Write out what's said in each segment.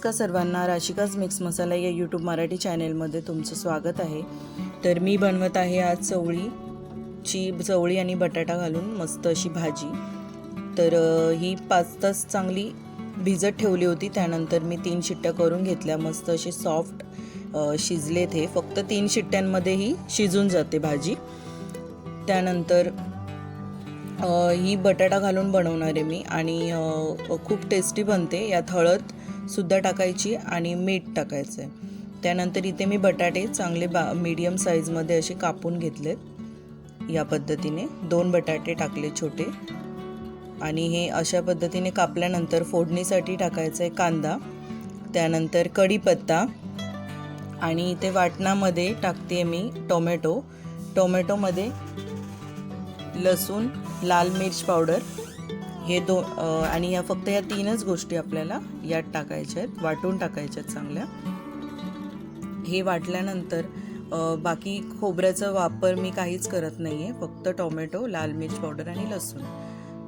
नमस्कार सर्वांना राशिकाज मिक्स मसाला या यूट्यूब मराठी चॅनेलमध्ये तुमचं स्वागत आहे. तर मी बनवत आहे आज चवळीची चवळी आणि बटाटा घालून मस्त अशी भाजी. तर ही पाच तास चांगली भिजत ठेवली होती त्यानंतर मी तीन शिट्ट्या करून घेतल्या मस्त अशी सॉफ्ट शिजले हे फक्त तीन शिट्ट्यांमध्ये ही शिजून जाते भाजी. त्यानंतर ही बटाटा घालून बनवणार आहे मी आणि खूप टेस्टी बनते. यात हळद सुद्धा टाकायची आणि मीठ टाकायचं आहे त्यानंतर इथे मी बटाटे चांगले बा मीडियम साईजमध्ये असे कापून घेतलेत. या पद्धतीने दोन बटाटे टाकले छोटे. आणि हे अशा पद्धतीने कापल्यानंतर फोडणीसाठी टाकायचं आहे कांदा. त्यानंतर कढीपत्ता. आणि इथे वाटणामध्ये टाकते मी टोमॅटो. टोमॅटोमध्ये लसूण लाल मिर्च पावडर. हे दो आणि या फक्त या तीनच गोष्टी आपल्याला यात टाकायच्या आहेत वाटून टाकायच्या आहेत चांगल्या. हे वाटल्यानंतर बाकी खोबऱ्याचा वापर मी काहीच करत नाही आहे फक्त टोमॅटो लाल मिर्च पावडर आणि लसूण.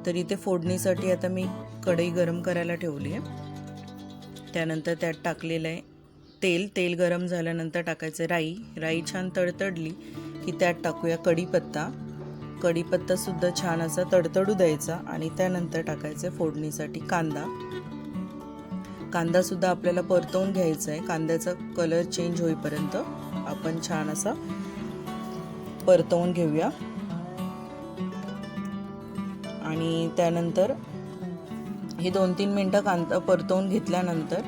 तर इथे फोडणीसाठी आता मी कढई गरम करायला ठेवली आहे. त्यानंतर त्यात टाकलेलं आहे तेल. तेल गरम झाल्यानंतर टाकायचं राई. राई छान तडतडली की त्यात टाकूया कढीपत्ता. कढीपत्तासुद्धा छान असा तडतडू द्यायचा आणि त्यानंतर टाकायचं फोडणीसाठी कांदा. कांदासुद्धा आपल्याला परतवून घ्यायचा आहे कांद्याचा कलर चेंज होईपर्यंत आपण छान असा परतवून घेऊया. आणि त्यानंतर हे दोन तीन मिनटं कांदा परतवून घेतल्यानंतर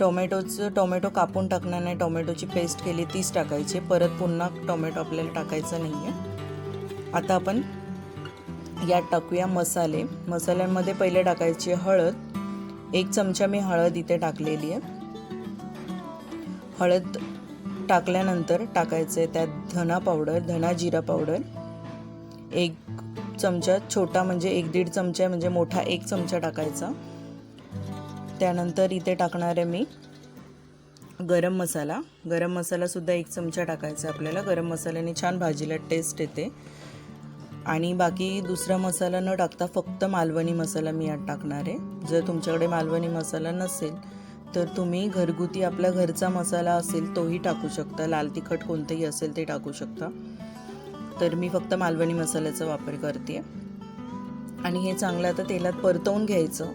टोमॅटोचं टोमॅटो कापून टाकणार नाही. टोमॅटोची पेस्ट केली तीच टाकायची. परत पुन्हा टोमॅटो आपल्याला टाकायचं नाही आहे आता आपण यात टाकूया मसाले. मसाल्यांमध्ये पहिले टाकायची हळद. एक चमचा मी हळद इथे टाकलेली आहे. हळद टाकल्यानंतर टाकायचं आहे त्यात धना पावडर धना जिरा पावडर. एक चमचा छोटा म्हणजे एक दीड चमचा म्हणजे मोठा एक चमचा टाकायचा. त्यानंतर इथे टाकणार आहे मी गरम मसाला. गरम मसालासुद्धा एक चमचा टाकायचा आपल्याला. गरम मसाल्याने छान भाजीला टेस्ट येते. आणि बाकी दुसरा मसाला न टाकता फक्त मालवणी मसाला मी यात टाकणार आहे. जर तुमच्याकडे मालवणी मसाला नसेल तर तुम्ही घरगुती आपला घरचा मसाला असेल तोही टाकू शकता. लाल तिखट कोणतंही असेल ते टाकू शकता. तर मी फक्त मालवणी मसाल्याचा वापर करते. आणि हे चांगलं आता तेलात परतवून घ्यायचं.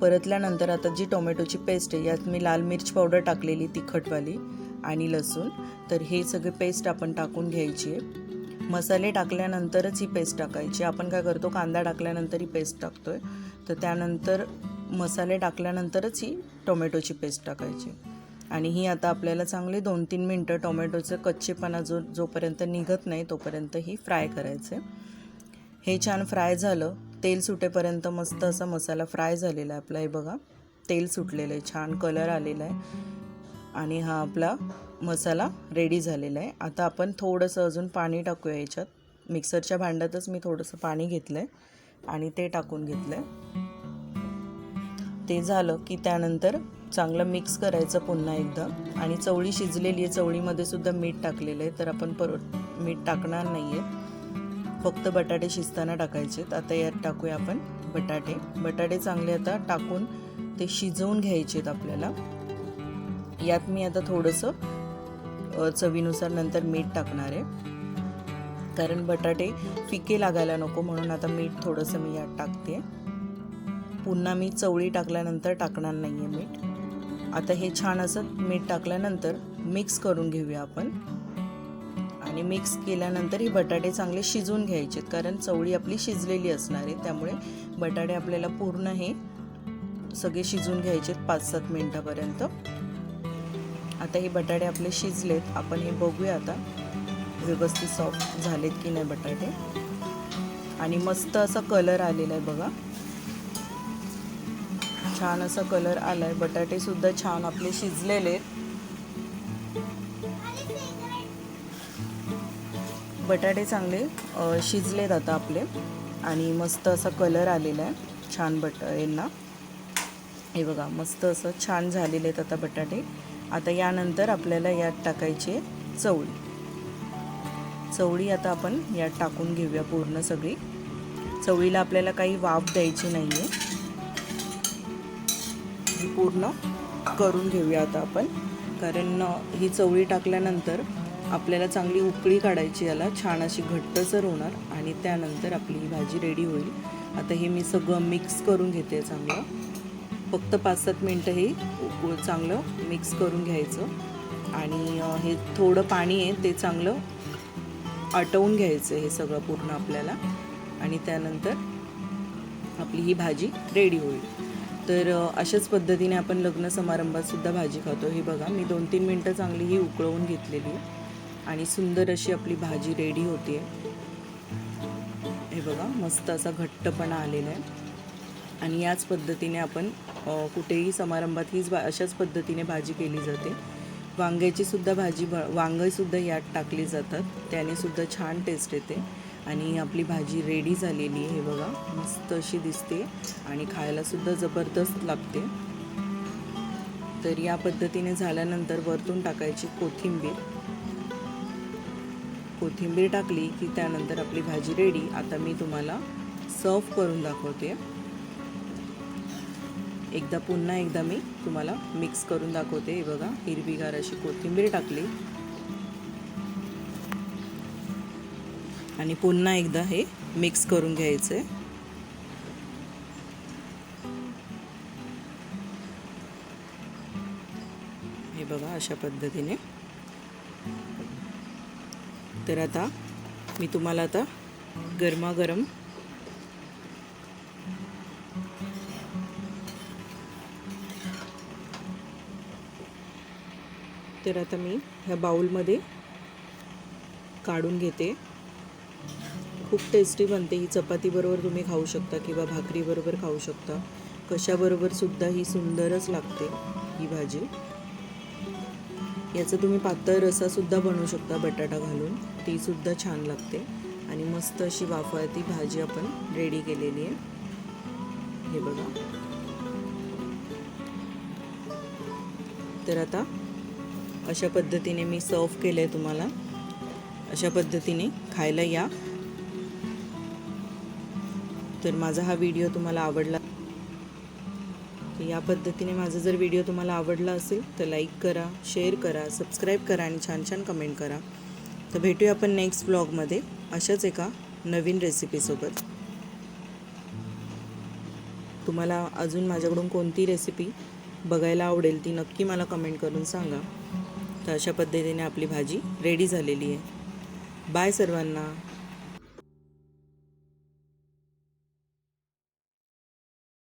परतल्यानंतर आता जी टोमॅटोची पेस्ट आहे यात मी लाल मिर्च पावडर टाकलेली तिखटवाली आणि लसूण. तर हे सगळे पेस्ट आपण टाकून घ्यायची आहे. मसाले टाकल्यानंतरच ही पेस्ट टाकायची. आपण काय करतो कांदा टाकल्यानंतर ही पेस्ट टाकतोय. तर त्यानंतर मसाले टाकल्यानंतरच ही टोमॅटोची पेस्ट टाकायची. आणि ही आता आपल्याला चांगले दोन तीन मिनटं टोमॅटोचं कच्चेपणा जो जोपर्यंत निघत नाही तोपर्यंत ही फ्राय करायचं. हे छान फ्राय झालं. तेल सुटेपर्यंत मस्त असा मसाला फ्राय झालेला आहे आपला. हे बघा तेल सुटलेलं आहे. छान कलर आलेला आहे. आणि हा आपला मसाला रेडी झालेला आहे. आता आपण थोडंसं अजून पाणी टाकूया याच्यात. मिक्सरच्या भांड्यातच मी थोडंसं पाणी घेतलं आहे आणि ते टाकून घेतलं आहे ते झालं की त्यानंतर चांगलं मिक्स करायचं पुन्हा एकदा. आणि चवळी शिजलेली आहे. चवळीमध्ये सुद्धा मीठ टाकलेलं आहे. तर आपण परत मीठ टाकणार नाही आहे फक्त बटाटे शिजताना टाकायचे आता यात टाकूया आपण बटाटे. बटाटे चांगले आता टाकून ते शिजवून घ्यायचे आहेत आपल्याला. यात मी आता थोडंसं चवीनुसार नंतर मीठ टाकणार आहे. कारण बटाटे फिके लागायला नको म्हणून आता मीठ थोडंसं मी यात टाकते. पुन्हा मी चवळी टाकल्यानंतर टाकणार नाही आहे मीठ. आता हे छान असं मीठ टाकल्यानंतर मिक्स करून घेऊया आपण. आणि मिक्स केल्यानंतर ही बटाटे चांगले शिजवून घ्यायचे कारण चवळी आपली शिजलेली असणार आहे. त्यामुळे बटाटे आपल्याला पूर्ण हे सगळे शिजवून घ्यायचे पाच सात मिनटापर्यंत. आता हे बटाटे आपले शिजलेत. आपण हे बघूया आता व्यवस्थित सॉफ्ट झालेत की नाही बटाटे. आणि मस्त असा कलर आलेला आहे बघा. छान असा कलर आलाय. बटाटे सुद्धा छान आपले शिजलेले आहेत बटाटे चांगले शिजलेत आता आपले. आणि मस्त असा कलर आलेला आहे छान बट यांना. हे बघा मस्त असं छान झालेले आहेत आता बटाटे. आता यानंतर आपल्याला यात टाकायचे चवळी. चवळी आता आपण यात टाकून घेऊया पूर्ण सगळी. चवळीला आपल्याला काही वाफ द्यायची नाही आहे पूर्ण करून घेऊया आता आपण. कारण ही चवळी टाकल्यानंतर आपल्याला चांगली उकळी काढायची याला छान अशी घट्टसर होणार आणि त्यानंतर आपली ही भाजी रेडी होईल. आता हे मी सगळं मिक्स करून घेते चांगलं. फक्त पाच सात मिनटं हे चांगलं मिक्स करून घ्यायचं. आणि हे थोडं पाणी आहे ते चांगलं आटवून घ्यायचं हे सगळं पूर्ण आपल्याला. आणि त्यानंतर आपली ही भाजी रेडी होईल. तर अशाच पद्धतीने आपण लग्न समारंभात सुद्धा भाजी खातो. हे बघा मी दोन तीन मिनटं चांगली ही उकळवून घेतलेली आहे. आणि सुंदर अशी आपली भाजी रेडी होते हे बघा मस्त असा घट्टपणा आलेला आहे. आणि याच पद्धतीने आपण कुठेही समारंभात हीच भा अशाच पद्धतीने भाजी केली जाते. वांग्याची सुद्धा भाजी भ वांगंसुद्धा यात टाकली जातात. त्याने सुद्धा छान टेस्ट येते. आणि आपली भाजी रेडी झालेली आहे बघा. मस्त अशी दिसते. आणि खायलासुद्धा जबरदस्त लागते. तर या पद्धतीने झाल्यानंतर वरतून टाकायची कोथिंबीर. कोथिंबीर टाकली की त्यानंतर आपली भाजी रेडी आता मी तुम्हाला सर्व करून दाखवते. एकदा पुन्हा एकदा मी तुम्हाला मिक्स करून दाखवते. हे बघा हिरवीगार अशी कोथिंबीर टाकली. आणि पुन्हा एकदा हे मिक्स करून घ्यायचं. आहे हे बघा अशा पद्धतीने. तर आता मी तुम्हाला आता गरमागरम तर आता मी ह्या बाउलमध्ये काढून घेते. खूप टेस्टी बनते. ही चपातीबरोबर तुम्ही खाऊ शकता किंवा भाकरीबरोबर खाऊ शकता. कशाबरोबर सुद्धा ही सुंदरच लागते ही भाजी. याचं तुम्ही पातळ रसासुद्धा बनवू शकता बटाटा घालून. तीसुद्धा छान लागते. आणि मस्त अशी वाफळती भाजी आपण रेडी केलेली आहे. हे बघा. तर आता अशा पद्धतीने मी सर्व केलं आहे तुम्हाला. अशा पद्धतीने खायला या. तर माझा हा व्हिडिओ तुम्हाला आवडला. तर या पद्धतीने माझा जर व्हिडिओ तुम्हाला आवडला असेल तर लाईक करा शेअर करा सबस्क्राईब करा आणि छान छान कमेंट करा. तर भेटूया आपण नेक्स्ट ब्लॉगमध्ये अशाच एका नवीन रेसिपीसोबत तुम्हाला अजून माझ्याकडून कोणती रेसिपी बघायला आवडेल ती नक्की मला कमेंट करून सांगा. तर अशा पद्धतीने आपली भाजी रेडी झालेली आहे. बाय सर्वांना.